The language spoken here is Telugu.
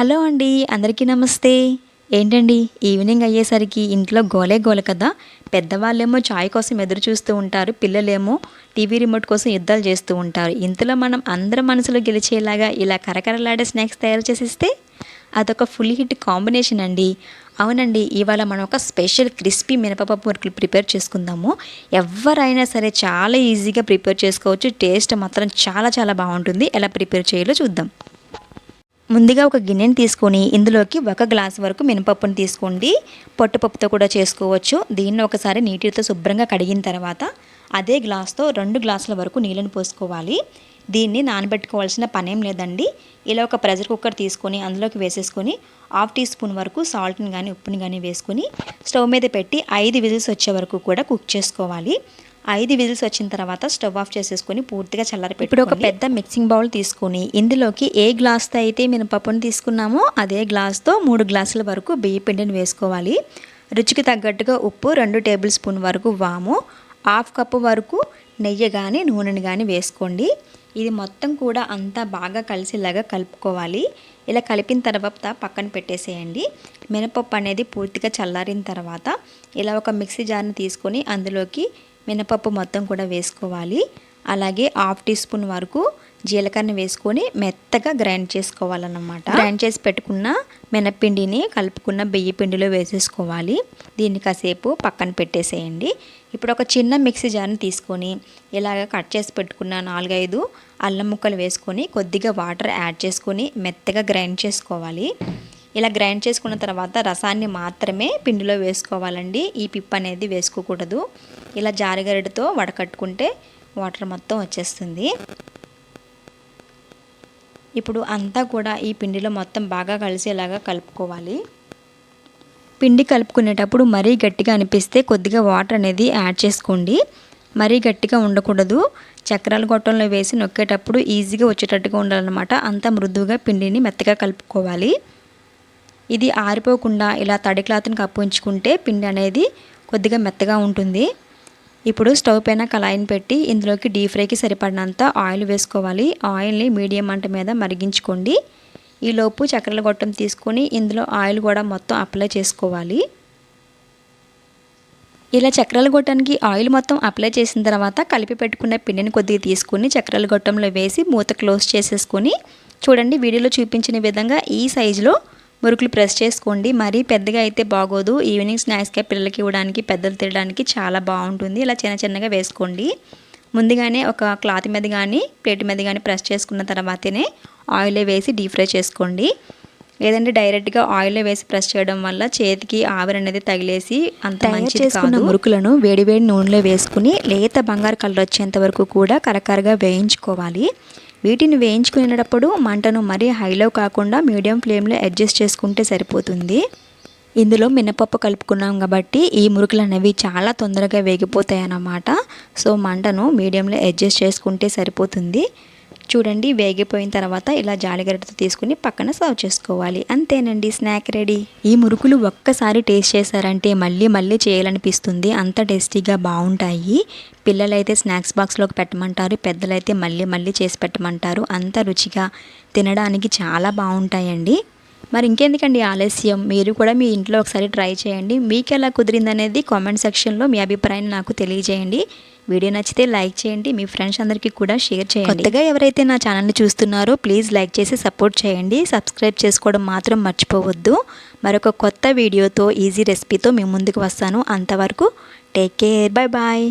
హలో అండి అందరికీ నమస్తే. ఏంటండి ఈవినింగ్ అయ్యేసరికి ఇంట్లో గోలే గోల కదా? పెద్దవాళ్ళేమో చాయ్ కోసం ఎదురు చూస్తూ ఉంటారు పిల్లలేమో టీవీ రిమోట్ కోసం యుద్ధాలు చేస్తూ ఉంటారు. ఇంతలో మనం అందరి మనసులో గెలిచేలాగా ఇలా కరకరలాడే స్నాక్స్ తయారు చేసిస్తే అదొక ఫుల్ హిట్ కాంబినేషన్ అండి. అవునండి ఇవాళ మనం ఒక స్పెషల్ క్రిస్పీ మినపప్పు మురుకులు ప్రిపేర్ చేసుకుందాము. ఎవరైనా సరే చాలా ఈజీగా ప్రిపేర్ చేసుకోవచ్చు. టేస్ట్ మాత్రం చాలా చాలా బాగుంటుంది. ఎలా ప్రిపేర్ చేయాలో చూద్దాం. ముందుగా ఒక గిన్నెని తీసుకొని ఇందులోకి ఒక గ్లాస్ వరకు మినపప్పును తీసుకోండి. పొట్టుపప్పుతో కూడా చేసుకోవచ్చు. దీన్ని ఒకసారి నీటితో శుభ్రంగా కడిగిన తర్వాత అదే గ్లాస్తో రెండు గ్లాసుల వరకు నీళ్ళని పోసుకోవాలి. దీన్ని నానబెట్టుకోవాల్సిన పనేం లేదండి. ఇలా ఒక ప్రెషర్ కుక్కర్ తీసుకొని అందులోకి వేసేసుకొని హాఫ్ టీ స్పూన్ వరకు సాల్ట్ని కానీ ఉప్పుని కానీ వేసుకొని స్టవ్ మీద పెట్టి ఐదు విజిల్స్ వచ్చే వరకు కూడా కుక్ చేసుకోవాలి. ఐదు విజిల్స్ వచ్చిన తర్వాత స్టవ్ ఆఫ్ చేసేసుకొని పూర్తిగా చల్లారి ఇప్పుడు ఒక పెద్ద మిక్సింగ్ బౌల్ తీసుకొని ఇందులోకి ఏ గ్లాస్తో అయితే మేము పప్పును తీసుకున్నామో అదే గ్లాస్తో మూడు గ్లాసుల వరకు బియ్య పిండిని వేసుకోవాలి. రుచికి తగ్గట్టుగా ఉప్పు రెండు టేబుల్ స్పూన్ వరకు వాము హాఫ్ కప్పు వరకు నెయ్యి కానీ నూనెని కానీ వేసుకోండి. ఇది మొత్తం కూడా అంతా బాగా కలిసేలాగా కలుపుకోవాలి. ఇలా కలిపిన తర్వాత పక్కన పెట్టేసేయండి. మినపప్పు అనేది పూర్తిగా చల్లారిన తర్వాత ఇలా ఒక మిక్సీ జార్ని తీసుకొని అందులోకి మినపప్పు మొత్తం కూడా వేసుకోవాలి. అలాగే హాఫ్ టీ స్పూన్ వరకు జీలకర్ర వేసుకొని మెత్తగా గ్రైండ్ చేసుకోవాలన్నమాట. గ్రైండ్ చేసి పెట్టుకున్న మినపిండిని కలుపుకున్న బియ్య పిండిలో వేసేసుకోవాలి. దీన్ని కాసేపు పక్కన పెట్టేసేయండి. ఇప్పుడు ఒక చిన్న మిక్సీ జార్ని తీసుకొని ఇలాగ కట్ చేసి పెట్టుకున్న నాలుగైదు అల్లం ముక్కలు వేసుకొని కొద్దిగా వాటర్ యాడ్ చేసుకొని మెత్తగా గ్రైండ్ చేసుకోవాలి. ఇలా గ్రైండ్ చేసుకున్న తర్వాత రసాన్ని మాత్రమే పిండిలో వేసుకోవాలండి. ఈ పిప్ అనేది వేసుకోకూడదు. ఇలా జారిగరిటతో వడకట్టుకుంటే వాటర్ మొత్తం వచ్చేస్తుంది. ఇప్పుడు అంతా కూడా ఈ పిండిలో మొత్తం బాగా కలిసేలాగా కలుపుకోవాలి. పిండి కలుపుకునేటప్పుడు మరీ గట్టిగా అనిపిస్తే కొద్దిగా వాటర్ అనేది యాడ్ చేసుకోండి. మరీ గట్టిగా ఉండకూడదు. చక్రాల గొట్టంలో వేసి నొక్కేటప్పుడు ఈజీగా వచ్చేటట్టుగా ఉండాలన్నమాట. అంత మృదువుగా పిండిని మెత్తగా కలుపుకోవాలి. ఇది ఆరిపోకుండా ఇలా తడి క్లాత్ని కప్పించుకుంటే పిండి అనేది కొద్దిగా మెత్తగా ఉంటుంది. ఇప్పుడు స్టవ్ పైన కళాయిని పెట్టి ఇందులోకి డీప్ ఫ్రైకి సరిపడినంత ఆయిల్ వేసుకోవాలి. ఆయిల్ని మీడియం మంట మీద మరిగించుకోండి. ఈలోపు చక్కెరల గొట్టం తీసుకొని ఇందులో ఆయిల్ కూడా మొత్తం అప్లై చేసుకోవాలి. ఇలా చక్రాల గొట్టానికి ఆయిల్ మొత్తం అప్లై చేసిన తర్వాత కలిపి పెట్టుకున్న పిండిని కొద్దిగా తీసుకుని చక్రాల గొట్టంలో వేసి మూత క్లోజ్ చేసేసుకొని చూడండి వీడియోలో చూపించిన విధంగా ఈ సైజులో మురుకులు ప్రెస్ చేసుకోండి. మరీ పెద్దగా అయితే బాగోదు. ఈవినింగ్ స్నాక్స్గా పిల్లలకి ఇవ్వడానికి పెద్దలు తినడానికి చాలా బాగుంటుంది. ఇలా చిన్న చిన్నగా వేసుకోండి. ముందుగానే ఒక క్లాత్ మీద కానీ ప్లేట్ మీద కానీ ప్రెస్ చేసుకున్న తర్వాతనే ఆయిల్ వేసి డీప్ ఫ్రై చేసుకోండి. లేదంటే డైరెక్ట్గా ఆయిల్లో వేసి ప్రెస్ చేయడం వల్ల చేతికి ఆవిరి అనేది తగిలేసి అంత మంచి చేసుకున్న మురుకులను వేడివేడి నూనెలో వేసుకుని లేత బంగారు కలర్ వచ్చేంత వరకు కూడా కరకరగా వేయించుకోవాలి. వీటిని వేయించుకునేటప్పుడు మంటను మరీ హైలో కాకుండా మీడియం ఫ్లేమ్లో అడ్జస్ట్ చేసుకుంటే సరిపోతుంది. ఇందులో మినపప్పు కలుపుకున్నాం కాబట్టి ఈ మురుకులు అనేవి చాలా తొందరగా వేగిపోతాయి అన్నమాట సో మంటను మీడియంలో అడ్జస్ట్ చేసుకుంటే సరిపోతుంది. చూడండి వేగిపోయిన తర్వాత ఇలా జాలిగడ్డతో తీసుకుని పక్కన సర్వ్ చేసుకోవాలి. అంతేనండి స్నాక్ రెడీ. ఈ మురుకులు ఒక్కసారి టేస్ట్ చేశారంటే మళ్ళీ మళ్ళీ చేయాలనిపిస్తుంది. అంత టేస్టీగా బాగుంటాయి. పిల్లలైతే స్నాక్స్ బాక్స్లోకి పెట్టమంటారు. పెద్దలైతే మళ్ళీ మళ్ళీ చేసి పెట్టమంటారు. అంత రుచిగా తినడానికి చాలా బాగుంటాయండి. మరి ఇంకెందుకండి ఆలస్యం? మీరు కూడా మీ ఇంట్లో ఒకసారి ట్రై చేయండి. మీకు ఎలా కుదిరిందనేది కామెంట్ సెక్షన్లో మీ అభిప్రాయాన్ని నాకు తెలియజేయండి. వీడియో నచ్చితే లైక్ చేయండి. మీ ఫ్రెండ్స్ అందరికీ కూడా షేర్ చేయండి. కొత్తగా ఎవరైతే నా ఛానల్ని చూస్తున్నారో ప్లీజ్ లైక్ చేసి సపోర్ట్ చేయండి. సబ్స్క్రైబ్ చేసుకోవడం మాత్రం మర్చిపోవద్దు. మరొక కొత్త వీడియోతో ఈజీ రెసిపీతో మేము ముందుకు వస్తాను. అంతవరకు టేక్ కేర్. Bye bye.